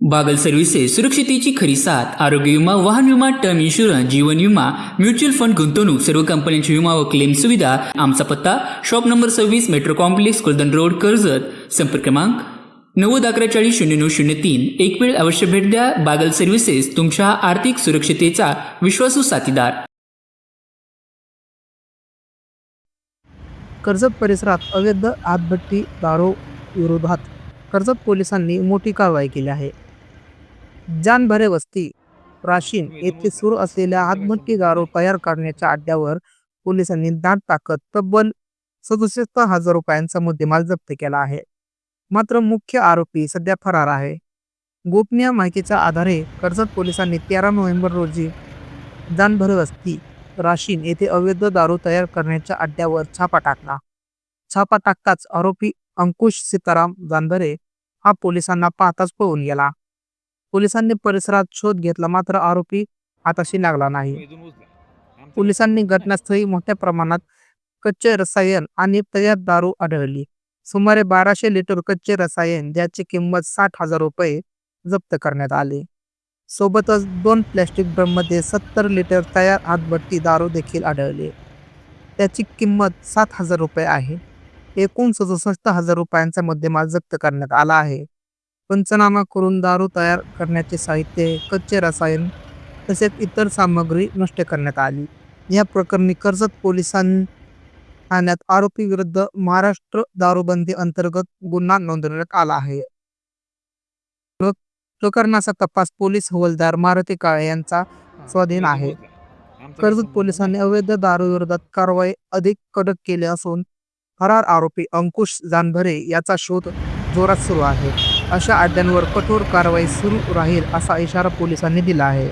Bagal services सुरक्षितेची खरी साथ आरोग्य विमा वाहन विमा टर्म इन्शुरन्स जीवन विमा म्युच्युअल फंड गुंतवणूक सर्व कंपन्यांची विमा व क्लेम सुविधा आमचा पत्ता शॉप नंबर सव्वीस metro complex Kuldan road Karjat. संपर्क क्रमांक नव्वद अकरा चाळीस शून्य नऊ शून्य तीन. एक वेळ अवश्य भेट द्या. बागल सर्व्हिसेस तुमच्या आर्थिक सुरक्षितेचा विश्वासू साथीदार. कर्जत परिसरात अवैध आतभट्टी दारू विरोधात कर्जत पोलिसांनी मोठी कारवाई केली आहे. जानभरे वस्ती राशीन येथे सुरू असलेल्या आतभट्टी दारू तयार करण्याच्या अड्ड्यावर पोलिसांनी दाट टाकत तब्बल सदुसष्ट हजार रुपयांचा मुद्देमाल जप्त केला आहे. मात्र मुख्य आरोपी सध्या फरार आहे. गोपनीय माहितीच्या आधारे कर्जत पोलिसांनी तेरा नोव्हेंबर रोजी जानभरे वस्ती राशीन येथे अवैध दारू तयार करण्याच्या अड्ड्यावर छापा टाकला. छापा टाकताच आरोपी अंकुश सीताराम जानभरे हा पोलिसांना पाहताच पळून गेला. पोलिसांनी परिसरात शोध घेतला मात्र आरोपी हाताशी लागला नाही. पोलिसांनी घटनास्थळी मोठ्या प्रमाणात कच्चे रसायन आणि तयार दारू आढळली. सुमारे बाराशे लिटर कच्चे रसायन ज्याची किंमत साठ हजार रुपये जप्त करण्यात आले. सोबतच दोन प्लॅस्टिक ड्रममध्ये सत्तर लिटर तयार हातभट्टी दारू देखील आढळली. त्याची किंमत सात हजार रुपये आहे. एकूण सदुसष्ट हजार रुपयांचा मुद्देमाल जप्त करण्यात आला आहे. पंचनामा करून दारू तयार करण्याचे साहित्य कच्चे रसायन तसेच इतर सामग्री नष्ट करण्यात आली. या प्रकरणी कर्जत पोलिसां ठाण्यात आरोपी विरुद्ध महाराष्ट्र दारूबंदी अंतर्गत गुन्हा नोंदवण्यात आला आहे. प्र- प्रकरणाचा तपास पोलीस हवालदार मारुती काळे यांचा स्वाधीन आहे. कर्जत पोलिसांनी अवैध दारू विरोधात कारवाई अधिक कडक केली असून फरार आरोपी अंकुश जानभरे याचा शोध जोरात सुरू आहे. अशा अड्ड्यांवर कठोर कारवाई सुरू राहील असा इशारा पोलिसांनी दिला आहे.